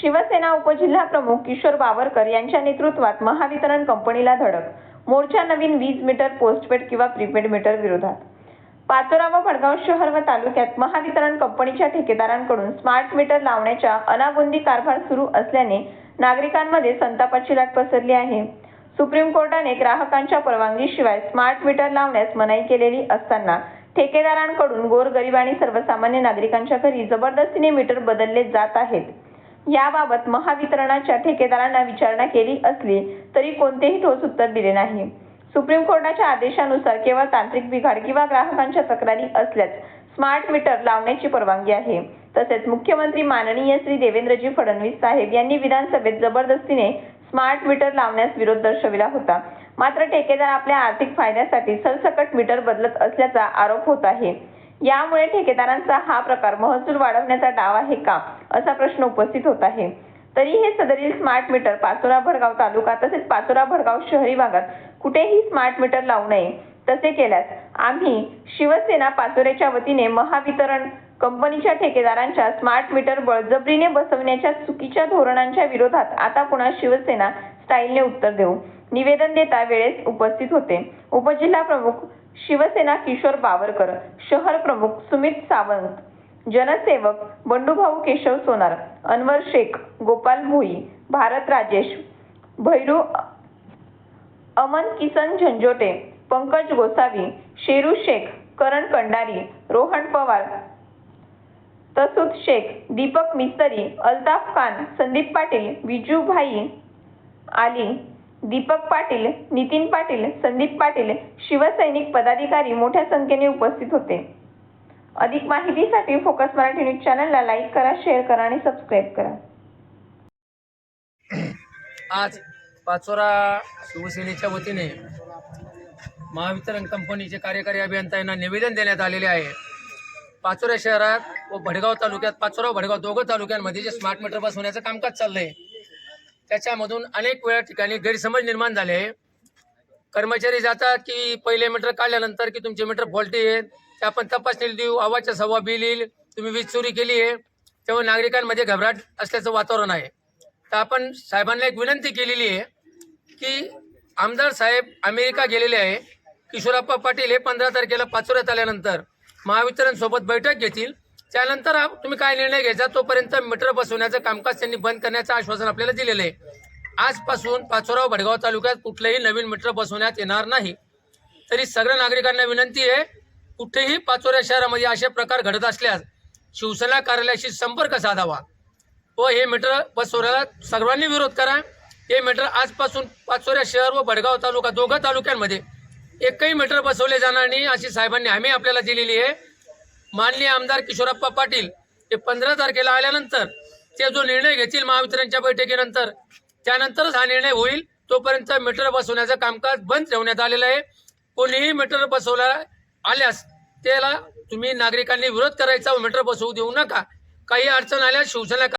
शिवसेना उपजिल्हा प्रमुख किशोर बावरकर यांच्या नेतृत्वात महावितरण कंपनीला धडक. मोर्चा नवीन वीज मीटर पोस्टपेड किंवा प्रीपेड मीटर विरोधात. पाचोरा व भडगाव शहर व तालुक्यात महावितरण कंपनीच्या ठेकेदारांकडून स्मार्ट मीटर लावण्याच्या अनागोंदी कारभार सुरू असल्याने नागरिकांमध्ये संतापाची लाट पसरली आहे. सुप्रीम कोर्टाने ग्राहकांच्या परवानगीशिवाय स्मार्ट मीटर लावण्यास मनाई केलेली असताना ठेकेदारांकडून गोरगरीब आणि सर्वसामान्य नागरिकांच्या घरी जबरदस्तीने मीटर बदलले जात आहेत. याबाबत महावितरणाच्या ठेकेदारांना विचारणा केली असली तरी कोणतेही ठोस उत्तर दिले नाही. सुप्रीम कोर्टाच्या आदेशानुसार केवळ तांत्रिक बिघाड किंवा ग्राहकांच्या तक्रारी असल्यास स्मार्ट मीटर लावण्याची परवानगी आहे. तसेच मुख्यमंत्री माननीय श्री देवेंद्रजी फडणवीस साहेब यांनी विधानसभेत जबरदस्तीने स्मार्ट मीटर लावण्यास विरोध दर्शविला होता. मात्र ठेकेदार आपल्या आर्थिक फायद्यासाठी सरसकट मीटर बदलत असल्याचा आरोप होत आहे. यामुळे ठेकेदारांचा हा प्रकार महसूल वाढवण्याचा डाव आहे का? असा प्रश्न उपस्थित होत आहे. तरी हे सदरील स्मार्ट मीटर पाचोरा भडगाव तालुका तसेच पाचोरा भडगाव शहरी भागात कुठेही स्मार्ट मीटर लावू नये. तसे केल्यास आम्ही शिवसेना पाचोऱ्याच्या वतीने महावितरण कंपनीच्या ठेकेदारांच्या स्मार्ट मीटर बळजबरीने बसवण्याच्या चुकीच्या धोरणांच्या विरोधात आता पुन्हा शिवसेना स्टाईलने उत्तर देऊ. निवेदन देता वेळेस उपस्थित होते. उपजिल्हा प्रमुख शिवसेना किशोर बावरकर शहर प्रमुख सुमित सावंत जनसेवक बंडूभाऊ केशव सोनार अनवर शेख गोपाल भोई भारत राजेश भैरू अमन किसन झंझोटे पंकज गोसावी शेरू शेख करण कंडारी रोहन पवार तसूद शेख दीपक मिस्तरी अल्ताफ खान संदीप पाटील विजू भाई आली दीपक पाटील नितीन पाटील संदीप पाटील शिवसैनिक पदाधिकारी मोठ्या संख्येने उपस्थित होते. अधिक माहितीसाठी फोकस मराठी न्यूज चॅनलला लाईक करा शेअर करा आणि सबस्क्राईब करा. आज पाचोरा शिवसेनेच्या वतीने महावितरण कंपनीचे कार्यकारी अभियंता यांना निवेदन देण्यात आलेले आहे. पाचोरा शहरात व भडगाव तालुक्यात पाचोरा भडगाव दोघं तालुक्यांमध्ये जे स्मार्ट मीटर बसवण्याचं कामकाज चाललं आहे त्याच्यामधून अनेक वेळा ठिकाणी गैरसमज निर्माण झाले. आहे कर्मचारी जातात की पहिले मीटर काढल्यानंतर की तुमचे मीटर फॉल्टी आहेत. ते आपण तपासणी देऊ आवाजच्या सव्वा बिल येईल तुम्ही वीज चोरी केली आहे. तेव्हा नागरिकांमध्ये घबराट असल्याचं वातावरण आहे. तर आपण साहेबांना एक विनंती केलेली आहे की आमदार साहेब अमेरिका गेलेले आहे. किशोरप्पा पाटील हे पंधरा तारखेला पाचोऱ्यात आल्यानंतर महावितरणसोबत बैठक घेतील. त्यानंतर तुम्ही काय निर्णय घ्यायचा? तोपर्यंत मीटर बसवण्याचं कामकाज त्यांनी बंद करण्याचं आश्वासन आपल्याला दिलेलं आहे. आजपासून पाचोराव भडगाव तालुक्यात कुठलंही नवीन मीटर बसवण्यात येणार नाही. तरी सगळ्या नागरिकांना विनंती आहे कुठेही पाचोऱ्या शहरामध्ये असे प्रकार घडत असल्यास शिवसेना कार्यालयाशी संपर्क साधावा. व हे मीटर बसवण्याला सर्वांनी विरोध करा. हे मीटर आजपासून पाचोऱ्या शहर व भडगाव तालुका दोघं तालुक्यांमध्ये एकही मीटर बसवले जाणार नाही अशी साहेबांनी हमी आपल्याला दिलेली आहे. माननीय आमदार किशोरप्पा पाटील हे पंधरा तारखेला आल्यानंतर ते जो निर्णय घेतील महावितरणच्या बैठकीनंतर त्यानंतरच हा निर्णय होईल तोपर्यंत मीटर बसवण्याचं कामकाज बंद ठेवण्यात आलेलं आहे. कोणीही मीटर बसवला आल्यास त्याला तुम्ही नागरिकांनी विरोध करायचा व मीटर बसवू देऊ नका. काही अडचण आल्यास शिवसेना